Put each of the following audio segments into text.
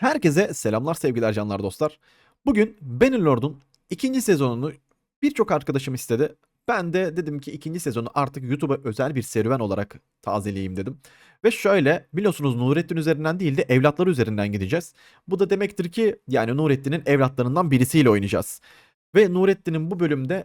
Herkese selamlar sevgiler canlar dostlar. Bugün Bannerlord'un ikinci sezonunu birçok arkadaşım istedi. Ben de dedim ki ikinci sezonu artık YouTube'a özel bir serüven olarak tazeleyeyim dedim. Ve şöyle biliyorsunuz Nurettin üzerinden değil de evlatları üzerinden gideceğiz. Bu da demektir ki yani Nurettin'in evlatlarından birisiyle oynayacağız. Ve Nurettin'in bu bölümde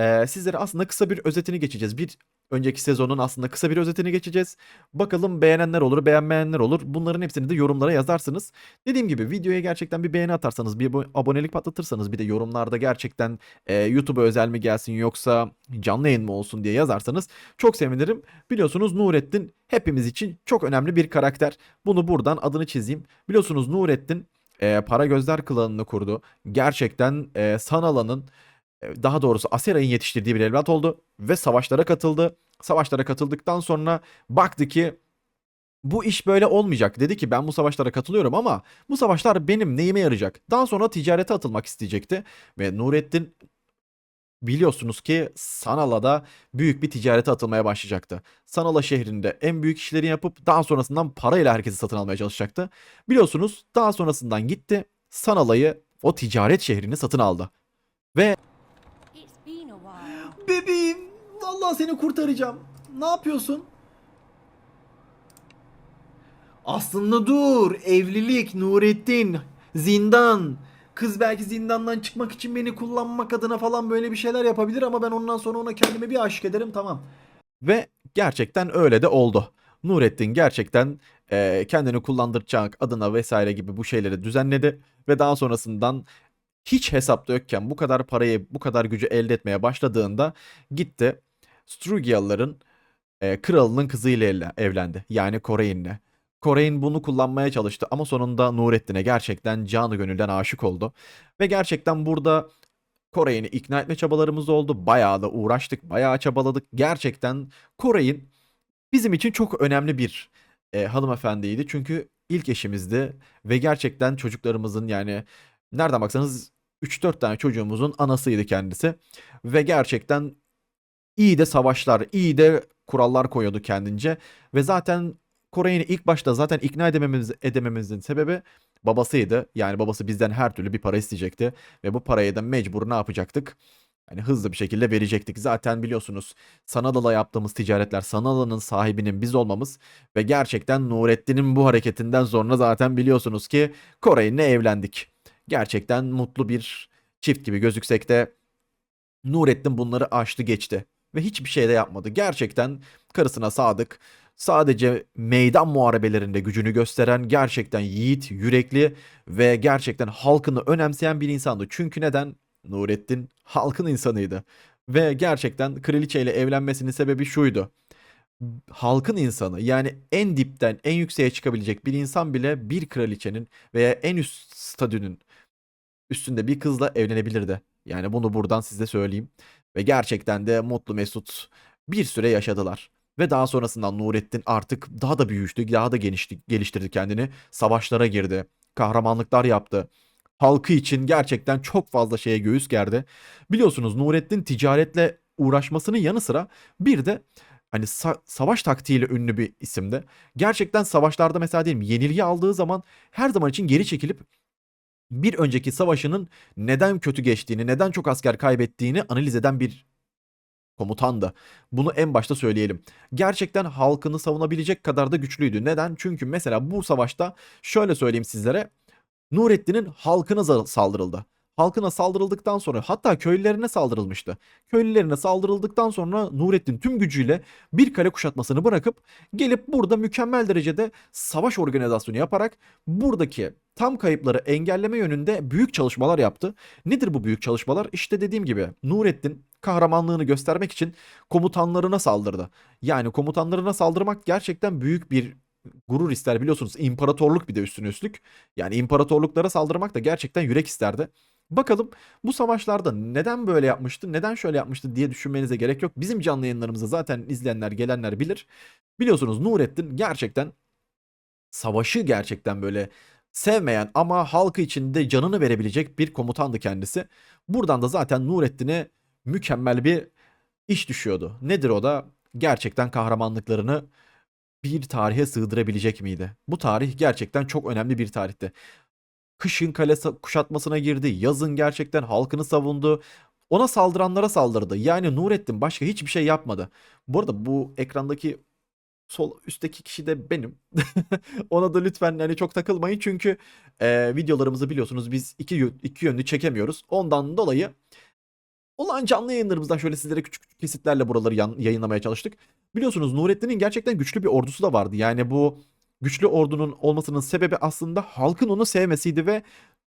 eee, sizlere aslında kısa bir özetini geçeceğiz. Bir önceki sezonun aslında kısa bir özetini geçeceğiz. Bakalım beğenenler olur, beğenmeyenler olur. Bunların hepsini de yorumlara yazarsınız. Dediğim gibi videoya gerçekten bir beğeni atarsanız, bir abo- abonelik patlatırsanız bir de yorumlarda gerçekten e, YouTube'a özel mi gelsin yoksa canlı yayın mı olsun diye yazarsanız çok sevinirim. Biliyorsunuz Nurettin hepimiz için çok önemli bir karakter. Bunu buradan adını çizeyim. Biliyorsunuz Nurettin e, Para Gözler klanını kurdu. Gerçekten e, Sanalan'ın daha doğrusu Asera'nın yetiştirdiği bir evlat oldu ve savaşlara katıldı. Savaşlara katıldıktan sonra baktı ki bu iş böyle olmayacak. Dedi ki ben bu savaşlara katılıyorum ama bu savaşlar benim neyime yarayacak? Daha sonra ticarete atılmak isteyecekti ve Nurettin biliyorsunuz ki Sanala'da büyük bir ticarete atılmaya başlayacaktı. Sanala şehrinde en büyük işleri yapıp daha sonrasından parayla herkesi satın almaya çalışacaktı. Biliyorsunuz daha sonrasından gitti Sanala'yı o ticaret şehrini satın aldı. Ve Bebeğim, vallahi seni kurtaracağım. Ne yapıyorsun? Aslında dur, evlilik, Nurettin, zindan. Kız belki zindandan çıkmak için beni kullanmak adına falan böyle bir şeyler yapabilir ama ben ondan sonra ona kendime bir aşık ederim tamam. Ve gerçekten öyle de oldu. Nurettin gerçekten eee, kendini kullandıracak adına vesaire gibi bu şeyleri düzenledi ve daha sonrasından hiç hesapta yokken bu kadar parayı, bu kadar gücü elde etmeye başladığında gitti Strugyalıların e, kralının kızıyla evlendi. Yani Korein'le. Korein bunu kullanmaya çalıştı ama sonunda Nurettin'e gerçekten canı gönülden aşık oldu. Ve gerçekten burada Korein'i ikna etme çabalarımız oldu. Bayağı da uğraştık, bayağı çabaladık. Gerçekten Korein bizim için çok önemli bir e, hanımefendiydi. Çünkü ilk eşimizdi ve gerçekten çocuklarımızın yani nereden baksanız 3-4 tane çocuğumuzun anasıydı kendisi. Ve gerçekten iyi de savaşlar, iyi de kurallar koyuyordu kendince. Ve zaten Korey'ini ilk başta zaten ikna edememiz, edememizin sebebi babasıydı. Yani babası bizden her türlü bir para isteyecekti. Ve bu parayı da mecbur ne yapacaktık? Hani hızlı bir şekilde verecektik. Zaten biliyorsunuz Sanada'la yaptığımız ticaretler, Sanada'nın sahibinin biz olmamız ve gerçekten Nurettin'in bu hareketinden sonra zaten biliyorsunuz ki Korey'le evlendik. Gerçekten mutlu bir çift gibi gözüksek de Nurettin bunları aştı geçti ve hiçbir şey de yapmadı. Gerçekten karısına sadık, sadece meydan muharebelerinde gücünü gösteren gerçekten yiğit, yürekli ve gerçekten halkını önemseyen bir insandı. Çünkü neden? Nurettin halkın insanıydı. Ve gerçekten kraliçeyle evlenmesinin sebebi şuydu. Halkın insanı yani en dipten en yükseğe çıkabilecek bir insan bile bir kraliçenin veya en üst statünün üstünde bir kızla evlenebilirdi. Yani bunu buradan size söyleyeyim. Ve gerçekten de mutlu mesut bir süre yaşadılar. Ve daha sonrasında Nurettin artık daha da büyüdü, daha da genişti, geliştirdi kendini. Savaşlara girdi, kahramanlıklar yaptı. Halkı için gerçekten çok fazla şeye göğüs gerdi. Biliyorsunuz Nurettin ticaretle uğraşmasının yanı sıra bir de hani sa- savaş taktiğiyle ünlü bir isimdi. Gerçekten savaşlarda mesela diyelim yenilgi aldığı zaman her zaman için geri çekilip bir önceki savaşının neden kötü geçtiğini, neden çok asker kaybettiğini analiz eden bir komutandı. Bunu en başta söyleyelim. Gerçekten halkını savunabilecek kadar da güçlüydü. Neden? Çünkü mesela bu savaşta şöyle söyleyeyim sizlere. Nurettin'in halkına saldırıldı. Halkına saldırıldıktan sonra hatta köylülerine saldırılmıştı. Köylülerine saldırıldıktan sonra Nurettin tüm gücüyle bir kale kuşatmasını bırakıp gelip burada mükemmel derecede savaş organizasyonu yaparak buradaki tam kayıpları engelleme yönünde büyük çalışmalar yaptı. Nedir bu büyük çalışmalar? İşte dediğim gibi Nurettin kahramanlığını göstermek için komutanlarına saldırdı. Yani komutanlarına saldırmak gerçekten büyük bir gurur ister biliyorsunuz. İmparatorluk bir de üstüne üstlük. Yani imparatorluklara saldırmak da gerçekten yürek isterdi. Bakalım bu savaşlarda neden böyle yapmıştı, neden şöyle yapmıştı diye düşünmenize gerek yok. Bizim canlı yayınlarımızı zaten izleyenler, gelenler bilir. Biliyorsunuz Nurettin gerçekten savaşı gerçekten böyle sevmeyen ama halkı için de canını verebilecek bir komutandı kendisi. Buradan da zaten Nurettin'e mükemmel bir iş düşüyordu. Nedir o da? Gerçekten kahramanlıklarını bir tarihe sığdırabilecek miydi? Bu tarih gerçekten çok önemli bir tarihti. Kışın kale kuşatmasına girdi. Yazın gerçekten halkını savundu. Ona saldıranlara saldırdı. Yani Nurettin başka hiçbir şey yapmadı. Bu arada bu ekrandaki sol üstteki kişi de benim. Ona da lütfen hani çok takılmayın çünkü e, videolarımızı biliyorsunuz biz iki, iki yönlü çekemiyoruz. Ondan dolayı olan canlı yayınlarımızdan şöyle sizlere küçük küçük kesitlerle buraları yan- yayınlamaya çalıştık. Biliyorsunuz Nurettin'in gerçekten güçlü bir ordusu da vardı. Yani bu güçlü ordunun olmasının sebebi aslında halkın onu sevmesiydi ve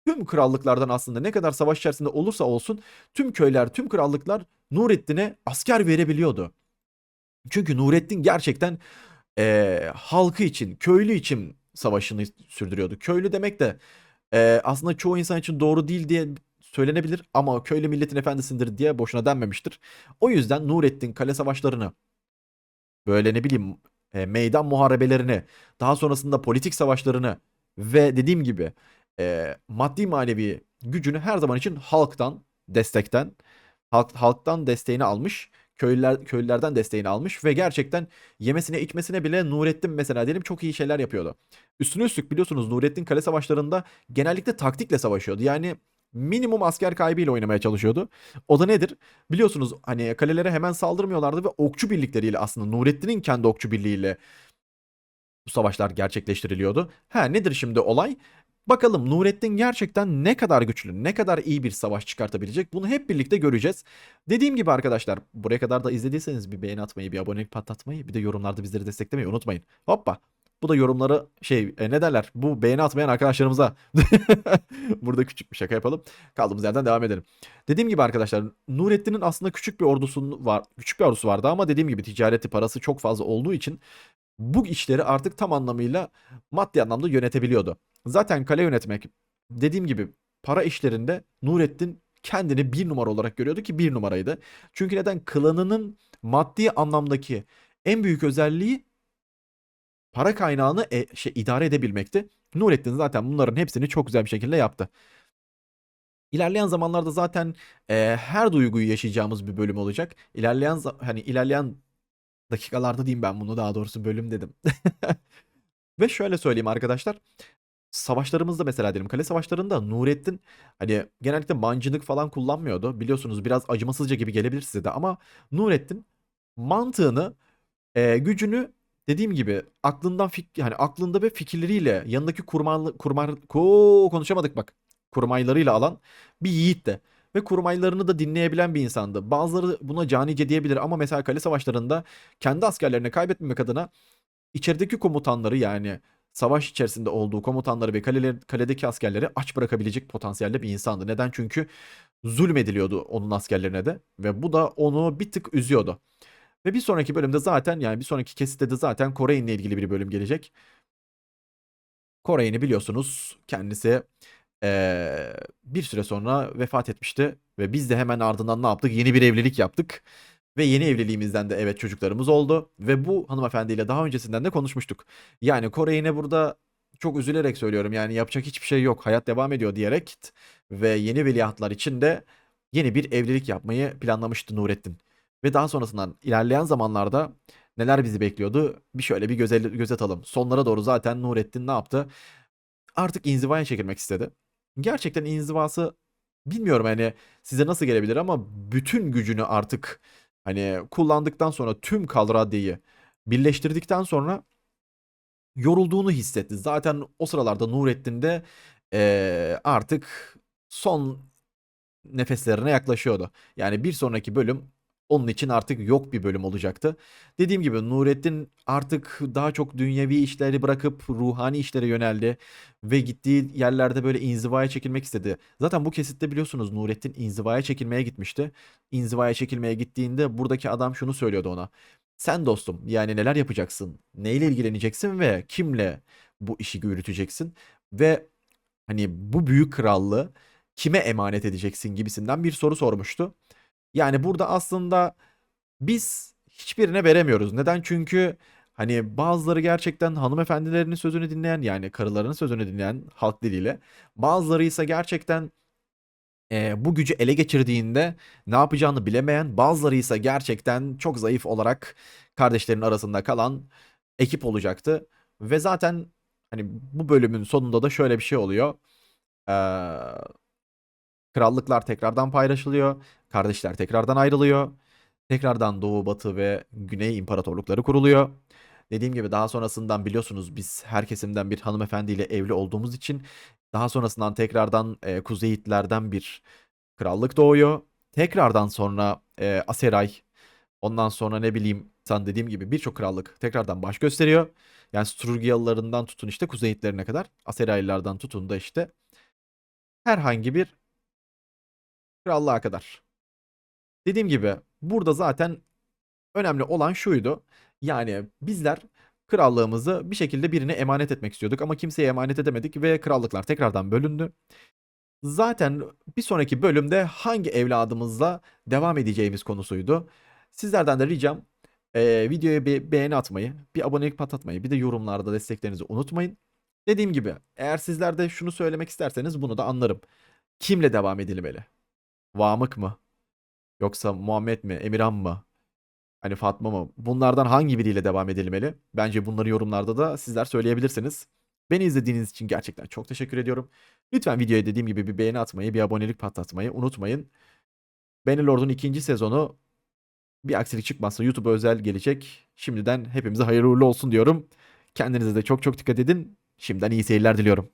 tüm krallıklardan aslında ne kadar savaş içerisinde olursa olsun tüm köyler, tüm krallıklar Nurettin'e asker verebiliyordu. Çünkü Nurettin gerçekten eee, halkı için, köylü için savaşını sürdürüyordu. Köylü demek de eee, aslında çoğu insan için doğru değil diye söylenebilir ama köylü milletin efendisindir diye boşuna denmemiştir. O yüzden Nurettin kale savaşlarını böyle ne bileyim e, meydan muharebelerini, daha sonrasında politik savaşlarını ve dediğim gibi e, maddi manevi gücünü her zaman için halktan, destekten, halk, halktan desteğini almış, köylüler köylülerden desteğini almış ve gerçekten yemesine içmesine bile Nurettin mesela diyelim çok iyi şeyler yapıyordu. Üstüne üstlük biliyorsunuz Nurettin kale savaşlarında genellikle taktikle savaşıyordu. Yani minimum asker kaybıyla oynamaya çalışıyordu. O da nedir? Biliyorsunuz hani kalelere hemen saldırmıyorlardı ve okçu birlikleriyle aslında Nurettin'in kendi okçu birliğiyle bu savaşlar gerçekleştiriliyordu. Ha nedir şimdi olay? Bakalım Nurettin gerçekten ne kadar güçlü, ne kadar iyi bir savaş çıkartabilecek bunu hep birlikte göreceğiz. Dediğim gibi arkadaşlar buraya kadar da izlediyseniz bir beğeni atmayı, bir abonelik patlatmayı, bir de yorumlarda bizleri desteklemeyi unutmayın. Hoppa. Bu da yorumları şey e, ne derler? Bu beğeni atmayan arkadaşlarımıza. Burada küçük bir şaka yapalım. Kaldığımız yerden devam edelim. Dediğim gibi arkadaşlar Nurettin'in aslında küçük bir ordusu var. Küçük bir ordusu vardı ama dediğim gibi ticareti parası çok fazla olduğu için bu işleri artık tam anlamıyla maddi anlamda yönetebiliyordu. Zaten kale yönetmek dediğim gibi para işlerinde Nurettin kendini bir numara olarak görüyordu ki bir numaraydı. Çünkü neden? Klanının maddi anlamdaki en büyük özelliği para kaynağını e, şey idare edebilmekti. Nurettin zaten bunların hepsini çok güzel bir şekilde yaptı. İlerleyen zamanlarda zaten e, her duyguyu yaşayacağımız bir bölüm olacak. İlerleyen hani ilerleyen dakikalarda diyeyim ben bunu daha doğrusu bölüm dedim. Ve şöyle söyleyeyim arkadaşlar. Savaşlarımızda mesela diyelim kale savaşlarında Nurettin hani genellikle mancınık falan kullanmıyordu. Biliyorsunuz biraz acımasızca gibi gelebilir size de ama Nurettin mantığını, e, gücünü dediğim gibi aklından fik hani aklında ve fikirleriyle yanındaki kurmar kurmar ko konuşamadık bak. Kurmaylarıyla alan bir yiğitti. Ve kurmaylarını da dinleyebilen bir insandı. Bazıları buna canice diyebilir ama mesela kale savaşlarında kendi askerlerini kaybetmemek adına içerideki komutanları yani savaş içerisinde olduğu komutanları ve kaleler, kaledeki askerleri aç bırakabilecek potansiyelde bir insandı. Neden? Çünkü zulmediliyordu onun askerlerine de ve bu da onu bir tık üzüyordu. Ve bir sonraki bölümde zaten yani bir sonraki kesitte de zaten Koray'ınla ilgili bir bölüm gelecek. Koray'ını biliyorsunuz kendisi eee, bir süre sonra vefat etmişti ve biz de hemen ardından ne yaptık? Yeni bir evlilik yaptık. Ve yeni evliliğimizden de evet çocuklarımız oldu. Ve bu hanımefendiyle daha öncesinden de konuşmuştuk. Yani Koray'ine burada çok üzülerek söylüyorum. Yani yapacak hiçbir şey yok. Hayat devam ediyor diyerek ve yeni veliahtlar için de yeni bir evlilik yapmayı planlamıştı Nurettin. Ve daha sonrasından ilerleyen zamanlarda neler bizi bekliyordu? Bir şöyle bir göze, göz atalım. Sonlara doğru zaten Nurettin ne yaptı? Artık inzivaya çekilmek istedi. Gerçekten inzivası bilmiyorum hani size nasıl gelebilir ama bütün gücünü artık hani kullandıktan sonra tüm Kalradya'yı birleştirdikten sonra yorulduğunu hissetti. Zaten o sıralarda Nurettin de eee, artık son nefeslerine yaklaşıyordu. Yani bir sonraki bölüm onun için artık yok bir bölüm olacaktı. Dediğim gibi Nurettin artık daha çok dünyevi işleri bırakıp ruhani işlere yöneldi ve gittiği yerlerde böyle inzivaya çekilmek istedi. Zaten bu kesitte biliyorsunuz Nurettin inzivaya çekilmeye gitmişti. İnzivaya çekilmeye gittiğinde buradaki adam şunu söylüyordu ona. Sen dostum yani neler yapacaksın? Neyle ilgileneceksin ve kimle bu işi yürüteceksin? Ve hani bu büyük krallığı kime emanet edeceksin gibisinden bir soru sormuştu. Yani burada aslında biz hiçbirine veremiyoruz. Neden? Çünkü hani bazıları gerçekten hanımefendilerinin sözünü dinleyen yani karılarının sözünü dinleyen halk diliyle. Bazıları ise gerçekten e, bu gücü ele geçirdiğinde ne yapacağını bilemeyen, bazıları ise gerçekten çok zayıf olarak kardeşlerin arasında kalan ekip olacaktı. Ve zaten hani bu bölümün sonunda da şöyle bir şey oluyor. Ee, krallıklar tekrardan paylaşılıyor. Kardeşler tekrardan ayrılıyor. Tekrardan Doğu, Batı ve Güney imparatorlukları kuruluyor. Dediğim gibi daha sonrasından biliyorsunuz biz her kesimden bir hanımefendiyle evli olduğumuz için daha sonrasından tekrardan e, Kuzey Hitler'den bir krallık doğuyor. Tekrardan sonra e, Aseray, ondan sonra ne bileyim sen dediğim gibi birçok krallık tekrardan baş gösteriyor. Yani Sturgiyalılarından tutun işte Kuzey Hitler'ine kadar Aseraylılardan tutun da işte herhangi bir krallığa kadar. Dediğim gibi burada zaten önemli olan şuydu. Yani bizler krallığımızı bir şekilde birine emanet etmek istiyorduk ama kimseye emanet edemedik ve krallıklar tekrardan bölündü. Zaten bir sonraki bölümde hangi evladımızla devam edeceğimiz konusuydu. Sizlerden de ricam eee, videoya bir beğeni atmayı, bir abonelik patlatmayı, bir de yorumlarda desteklerinizi unutmayın. Dediğim gibi eğer sizler de şunu söylemek isterseniz bunu da anlarım. Kimle devam edilmeli? Vamık mı? Yoksa Muhammed mi? Emirhan mı? Hani Fatma mı? Bunlardan hangi biriyle devam edilmeli? Bence bunları yorumlarda da sizler söyleyebilirsiniz. Beni izlediğiniz için gerçekten çok teşekkür ediyorum. Lütfen videoya dediğim gibi bir beğeni atmayı, bir abonelik patlatmayı unutmayın. Bannerlord'un ikinci sezonu bir aksilik çıkmazsa YouTube özel gelecek. Şimdiden hepimize hayırlı uğurlu olsun diyorum. Kendinize de çok çok dikkat edin. Şimdiden iyi seyirler diliyorum.